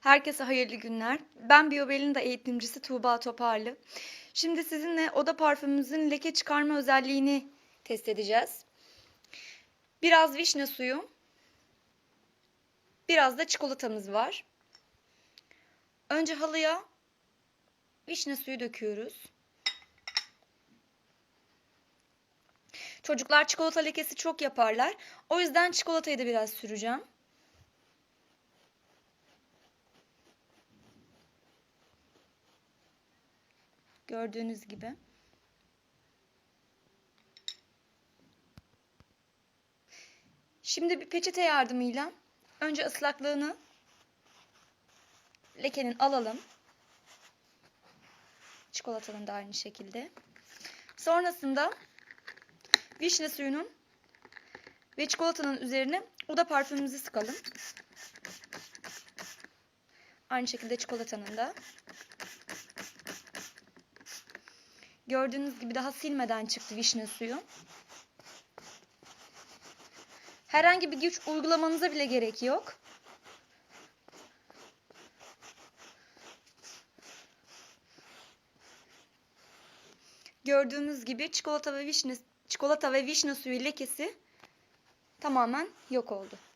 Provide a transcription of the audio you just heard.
Herkese hayırlı günler. Ben Biyobel'in eğitimcisi Tuğba Toparlı. Şimdi sizinle oda parfümümüzün leke çıkarma özelliğini test edeceğiz. Biraz vişne suyu, biraz da çikolatamız var. Önce halıya vişne suyu döküyoruz. Çocuklar çikolata lekesi çok yaparlar. O yüzden çikolatayı da biraz süreceğim. Gördüğünüz gibi. Şimdi bir peçete yardımıyla önce ıslaklığını lekenin alalım. Çikolatanın da aynı şekilde. Sonrasında vişne suyunun ve çikolatanın üzerine oda parfümümüzü sıkalım. Aynı şekilde çikolatanın da. Gördüğünüz gibi daha silmeden çıktı vişne suyu. Herhangi bir güç uygulamanıza bile gerek yok. Gördüğünüz gibi çikolata ve vişne çikolata ve vişne suyu lekesi tamamen yok oldu.